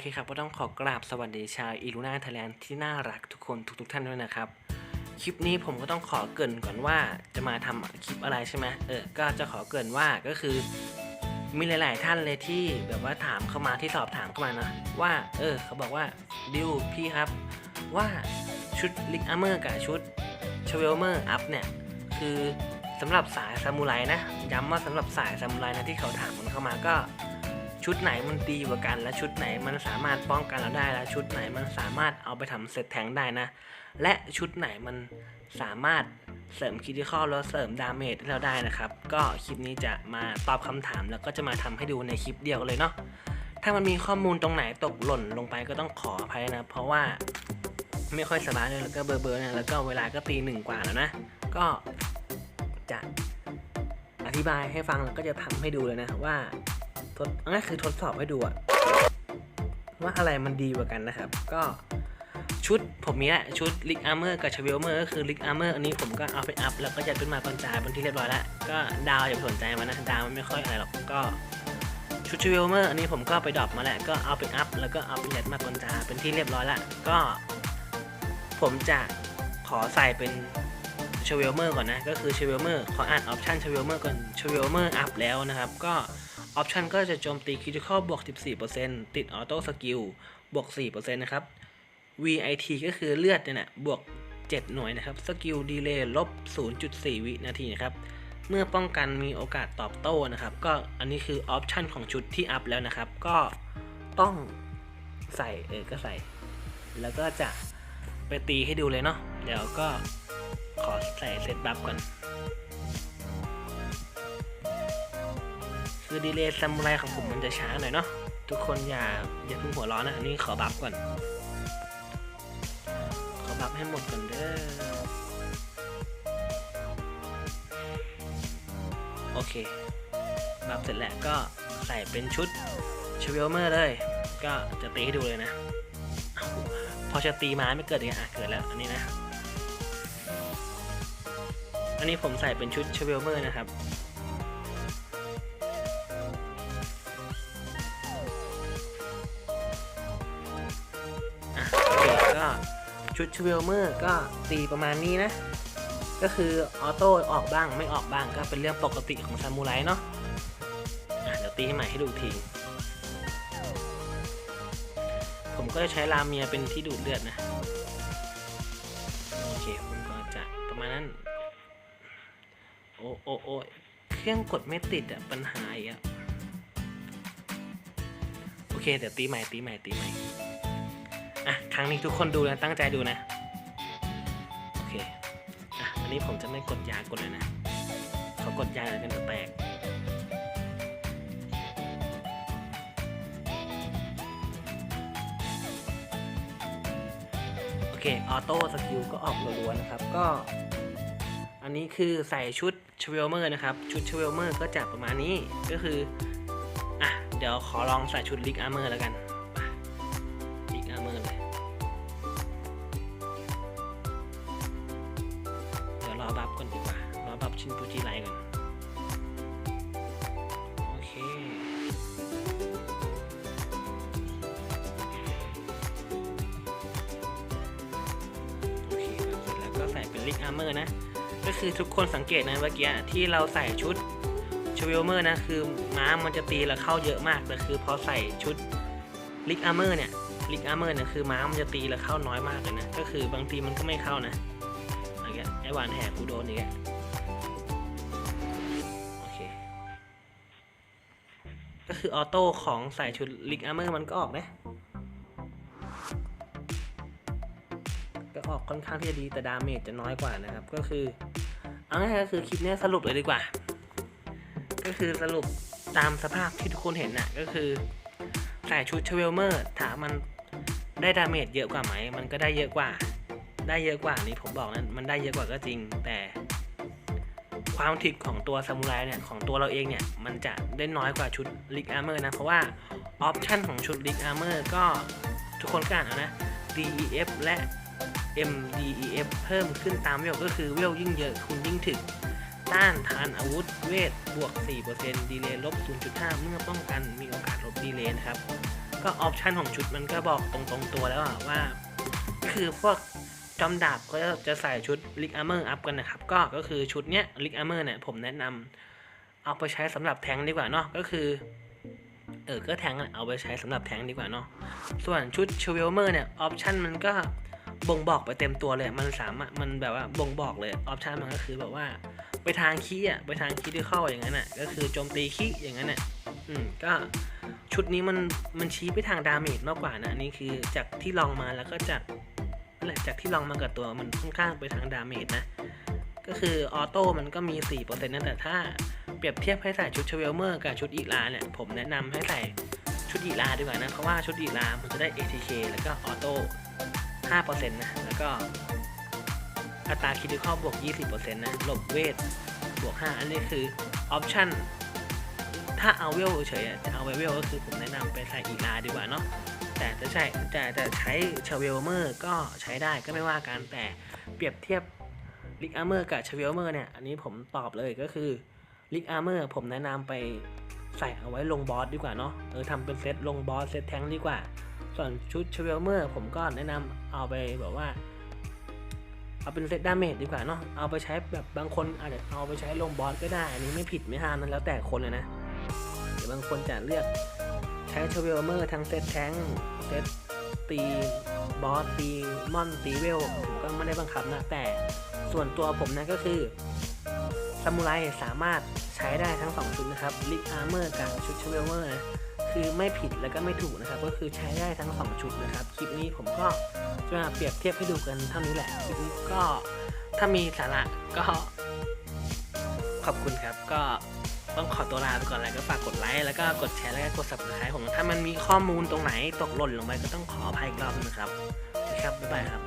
เคครับก็ต้องขอกราบสวัสดีชาวอีลูน่าไทยแลนด์ที่น่ารักทุกคนทุกๆท่านด้วยนะครับ คลิปนี้ผมก็ต้องขอเกรินก่อนว่าจะมาทำคลิปอะไรใช่ไหมเออ ก็จะขอเกรินว่าก็คือ มีหลาย ๆ ท่านเลยที่แบบว่าถามเข้ามาที่สอบถามเข้ามานะว่า เออ เขาบอกว่าดิวพี่ครับว่าชุดลิกอาร์เมอร์กับชุดชเวลเมอร์อัพเนี่ยคือสำหรับสายซามูไรนะย้ำว่าสำหรับสายซามูไรนะที่เขาถามมันเข้ามาก็ ชุดไหนมันดีกว่ากัน และชุดไหนมันสามารถป้องกันเราได้ และชุดไหนมันสามารถเอาไปทำเซตแทงได้นะ และชุดไหนมันสามารถเสริมคิติคอลแล้วเสริมดาเมจให้เราได้นะครับ ก็คลิปนี้จะมาตอบคำถามแล้วก็จะมาทำให้ดูในคลิปเดียวเลยเนาะถ้ามันมีข้อมูลตรงไหนตกหล่นลงไปก็ต้องขออภัยนะ เพราะว่าไม่ค่อยสบายเลยแล้วก็เบอร์เบอร์นี่ยแล้วก็เวลาก็ตีหนึ่งกว่าแล้วนะ ก็จะอธิบายให้ฟังแล้วก็จะทำให้ดูเลยนะว่า ทดนั่นคือทดสอบให้ดูอะว่าอะไรมันดีกว่ากันนะครับ ก็ชุดผมมีแหละชุดลิกอาร์เมอร์กับชเวลเมอร์ก็คือลิกอาร์เมอร์อันนี้ผมก็เอาไปอัพแล้วก็จะขึ้นมาตอนจ่ายบนที่เรียบร้อยแล้ว ก็ดาวอย่าสนใจมันนะดาวมันไม่ค่อยอะไรหรอกก็ชุดชเวลเมอร์อันนี้ผมก็ไปดรอปมาแล้วก็เอาไปอัพแล้วก็เอาไปยัดมาตอนจ่ายเป็นที่เรียบร้อยแล้วก็ ผมจะขอใส่เป็นชเวลเมอร์ก่อนนะก็คือชเวลเมอร์ขออ่านออปชันชเวลเมอร์ก่อนชเวลเมอร์อัพแล้วนะครับ ก็ ออปชันก็จะโจมตีคริติคอลบวก 14%ติดออโต้สกิลบวก 4%นะครับ VIT ก็คือเลือดเนี่ยนะบวก 7 หน่วยนะครับ สกิลดีเลย์ลบ 0.4 วินาทีนะครับ เมื่อป้องกันมีโอกาสตอบโต้นะครับ ก็อันนี้คือออปชันของชุดที่อัพแล้วนะครับ ก็ต้องใส่เออก็ใส่ แล้วก็จะไปตีให้ดูเลยเนาะ เดี๋ยวก็ขอใส่เซตบัฟก่อน คือดีเลย์ซามูไรของผมมันจะช้าหน่อยเนาะทุกคนอย่าอย่าเพิ่งหัวร้อนนะอันนี้ขอบัฟก่อน ขอบัฟให้หมดก่อนเด้อโอเคบัฟเสร็จแล้วก็ใส่เป็นชุดชเวลเมอร์เลย ก็จะตีให้ดูเลยนะ พอจะตีมาไม่เกิดอย่างเงี้ยอะเกิดแล้วอันนี้นะอันนี้ผมใส่เป็นชุดชเวลเมอร์นะครับ ชุดชเวลเมอร์ก็ตีประมาณนี้นะ ก็คือออโต้ออกบ้างไม่ออกบ้างก็เป็นเรื่องปกติของซามูไรเนาะะเดี๋ยวตีให้ใหม่ให้ดูทีผมก็จะใช้ลาเมียเป็นที่ดูดเลือดนะ โอเค ผมก็จะประมาณนั้น โอ้โอ้โอ้เครื่องกดไม่ติดอะปัญหาอีกอะโอเค เดี๋ยวตีใหม่ตีใหม่ตีใหม่ รั้งนี้ทุกคนดูนะ ตั้งใจดูนะ โอเค อะ อันนี้ผมจะไม่กดยากดเลยนะเขากดยาเลยเป็นตัวแตกโอเค ออโต้สกิลก็ออกรัวๆนะครับ ก็ อันนี้คือใส่ชุดชเวลเมอร์นะครับ ชุดชเวลเมอร์ก็จะประมาณนี้ ก็คือ อะ เดี๋ยวขอลองใส่ชุดลิกอาร์เมอร์แล้วกัน อบัฟก่อนดีกว่ารอบัฟชินปูจิไลก่อนโอเคโอเคครับเสร็จแล้วก็ใส่เป็นลิกอาร์เมอร์นะ ก็คือทุกคนสังเกตนะเมื่อกี้ที่เราใส่ชุดชเวลเมอร์นะคือม้ามันจะตีแล้วเข้าเยอะมากแต่คือพอใส่ชุดลิกอาร์เมอร์เนี่ยลิกอาร์เมอร์เนี่ยคือม้ามันจะตีแล้วเข้าน้อยมากเลยนะก็คือบางทีมันก็ไม่เข้านะ ไอหวานแหกกูโดนอย่างเงี้ยโอเค ก็คือออโต้ของใส่ชุดลิกอาร์เมอร์มันก็ออกนะ ก็ออกค่อนข้างที่จะดีแต่ดาเมจจะน้อยกว่านะครับ ก็คือ เอาง่ายๆก็คือคลิปนี้สรุปเลยดีกว่า ก็คือสรุปตามสภาพที่ทุกคนเห็นน่ะก็คือใส่ชุดเชเวลเมอร์ถามมันได้ดาเมจเยอะกว่าไหม มันก็ได้เยอะกว่า ได้เยอะกว่านี่ผมบอกนะมันได้เยอะกว่าก็จริง แต่ความทิกของตัวซามูไรเนี่ยของตัวเราเองเนี่ย มันจะได้น้อยกว่าชุดลิกอาร์เมอร์นะ เพราะว่าออปชันของชุดลิกอาร์เมอร์ก็ทุกคนก็อ่านนะ DEF และ MDEF เพิ่มขึ้นตามเวลก็คือเวลยิ่งเยอะคุณยิ่งถึก ต้านทานอาวุธเวทบวก 4%ดีเลย์ลบ 0.5 เมื่อป้องกันมีโอกาสลบดีเลย์นะครับ ก็ออปชันของชุดมันก็บอกตรงๆตัวแล้วว่า คือพวก จอมดาบก็จะใส่ชุดลิกอาร์เมอร์อัพกันนะครับ ก็ก็คือชุดเนี้ยลิกอาร์เมอร์เนี่ยผมแนะนำเอาไปใช้สำหรับแทงดีกว่าเนาะก็คือเออก็แทงเอาไปใช้สำหรับแทงดีกว่าเนาะส่วนชุดเชเวลเมอร์เนี่ยออปชันมันก็บ่งบอกไปเต็มตัวเลยมันสามารถมันแบบว่าบ่งบอกเลยออปชันมันก็คือแบบว่า ไปทางคีอะไปทางคีที่เข้าอย่างนั้นอะก็คือโจมตีคีอย่างนั้นอะอืมก็ชุดนี้มันมันชี้ไปทางดาเมจมากกว่านะอันนี่คือจากที่ลองมาแล้วก็จาก หละจากที่ลองมากับตัวมันค่อนข้างไปทางดาเมจนะ ก็คือออโต้มันก็มี 4%นะแต่ถ้าเปรียบเทียบให้ใส่ชุดเชเวลเมอร์กับชุดอีลาเนี่ย ผมแนะนำให้ใส่ชุดอีลาดีกว่านะ เพราะว่าชุดอีลามันจะได้ ATK แล้วก็ออโต้5%นะ แล้วก็อัตราคิดข้อบวก 20%นะหลบเวทบวก 5 อันนี้คือออปชั่นถ้าเอาเวลเฉยอะจะเอาเวลก็คือผมแนะนำไปใส่อีลาดีกว่าเนาะ แต่จะใช้แต่แต่ใช้เชเวลเมอร์ก็ใช้ได้ก็ไม่ว่ากันแต่เปรียบเทียบลิกอาร์เมอร์กับเชเวลเมอร์เนี่ยอันนี้ผมตอบเลยก็คือลิกอาร์เมอร์ผมแนะนำไปใส่เอาไว้ลงบอสดีกว่าเนาะเออทำเป็นเซตลงบอสเซตแทงค์ดีกว่า ส่วนชุดเชเวลเมอร์ผมก็แนะนำเอาไปแบบว่า เอาเป็นเซตดาเมจดีกว่าเนาะเอาไปใช้แบบบางคนอาจจะเอาไปใช้ลงบอสก็ได้ อันนี้ไม่ผิดไม่ห้ามนั้นแล้วแต่คนเลยนะเดี๋ยวบางคนจะเลือก ช้เชเวลเมอร์ทั้งเซตแทงเซตตีบอสตีมอนตีเวลผมก็ไม่ได้บังคับนะ แต่ส่วนตัวผมนะก็คือซามูไรสามารถใช้ได้ทั้ง 2 ชุดนะครับลิกอาร์เมอร์กับชุดเชเวลเมอร์นะคือไม่ผิดแล้วก็ไม่ถูกนะครับ ก็คือใช้ได้ทั้ง 2 ชุดนะครับ คลิปนี้ผมก็จะมาเปรียบเทียบให้ดูกันเท่านี้แหละคลิปนี้ก็ถ้ามีสาระก็ขอบคุณครับก็ ต้องขอตัวลาไปก่อนแล้วก็ฝากกดไลค์แล้วก็กดแชร์แล้วก็กด subscribe ผมถ้ามันมีข้อมูลตรงไหนตกหล่นลงไปก็ต้องขออภัยอีกรอบนึงครับนะครับบ๊ายบายครับ